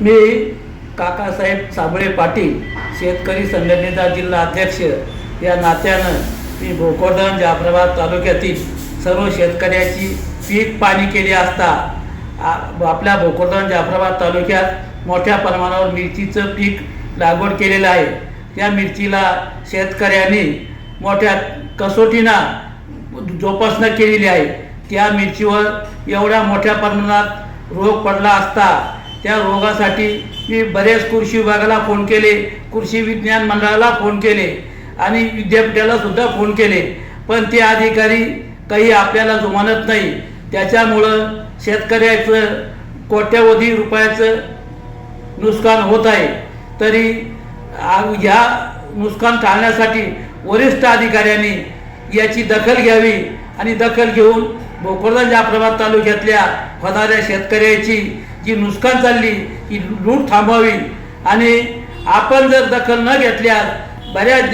मी काकासाहेब साबळे पाटील शेतकरी संघटनेचा जिल्हा अध्यक्ष. या नात्यानं मी भोकरदन जाफराबाद तालुक्यातील सर्व शेतकऱ्याची पीक पाणी केली असता आपल्या भोकरदन जाफराबाद तालुक्यात मोठ्या प्रमाणावर मिरचीचं पीक लागवड केलेलं आहे. त्या मिरचीला शेतकऱ्यांनी मोठ्या कसोटीनं जोपासना केलेली आहे. त्या मिरचीवर एवढ्या मोठ्या प्रमाणात रोग पडला असता त्या रोगासाठी मी बऱ्याच कृषी विभागाला फोन केले कृषी विज्ञान मंडळाला फोन केले आणि विद्यापीठाला सुद्धा फोन केले. पण ते अधिकारी काही आपल्याला जुमानत नाही. त्याच्यामुळं शेतकऱ्याचं कोट्यावधी रुपयाचं नुकसान होत आहे. तरी ह्या नुकसान टाळण्यासाठी वरिष्ठ अधिकाऱ्यांनी याची दखल घ्यावी आणि दखल घेऊन भोकरदन जाफराबाद तालुक्यातल्या होणाऱ्या शेतकऱ्याची जी नुकसान चालली ही लूट थांबवावी. आणि आपण जर दखल न घेतल्यास बऱ्याच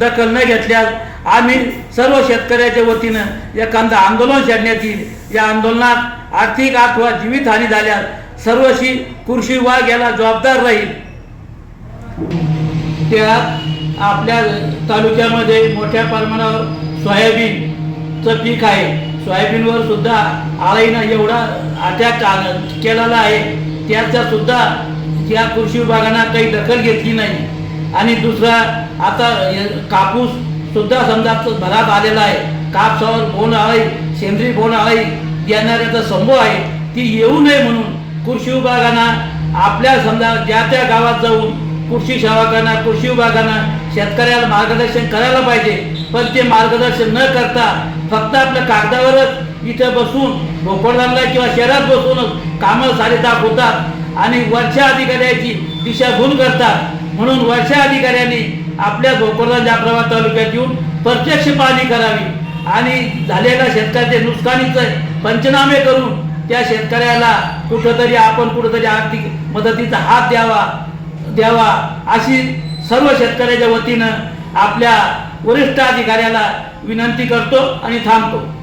दखल न घेतल्यास आम्ही सर्व शेतकऱ्याच्या वतीनं एखादं आंदोलन छेडण्यात येईल या आंदोलनात आर्थिक अथवा जीवितहानी झाल्यास सर्वशी कृषी वाघ याला जबाबदार राहील. त्या आपल्या तालुक्यामध्ये मोठ्या प्रमाणावर सोयाबीनचं पीक आहे. सोयाबीनवर सुद्धा आळीनं एवढा अटॅक केलेला आहे. त्याचा सुद्धा त्या कृषी विभागानं काही दखल घेतली नाही. आणि दुसरा आता कापूस सुद्धा समजा भरात आलेला आहे. कापसावर बोन आळाई सेंद्रिय बोन आळाई येणाऱ्याचा संभव आहे. ती येऊ नये म्हणून कृषी विभागानं आपल्या समजा ज्या त्या गावात जाऊन कृषी सेवकांना कृषी विभागांना शेतकऱ्याला मार्गदर्शन करायला पाहिजे. पण ते मार्गदर्शन न करता फक्त आपल्या कागदावरच इथं बसून भोकरदनला किंवा शहरात बसूनच कामं सारे होतात आणि वरच्या अधिकाऱ्याची दिशाभूल करतात. म्हणून वरच्या अधिकाऱ्यांनी आपल्या भोपळदान जाफराबाद तालुक्यात येऊन प्रत्यक्ष पाहणी करावी. आणि झालेल्या शेतकऱ्याचे नुकसानीचं पंचनामे करून त्या शेतकऱ्याला कुठंतरी आपण कुठंतरी आर्थिक मदतीचा हात द्यावा. द्यावा अशी सर्व शेतकऱ्याच्या वतीनं आपल्या वरिष्ठ अधिकाऱ्याला विनंती करतो आणि थांबतो.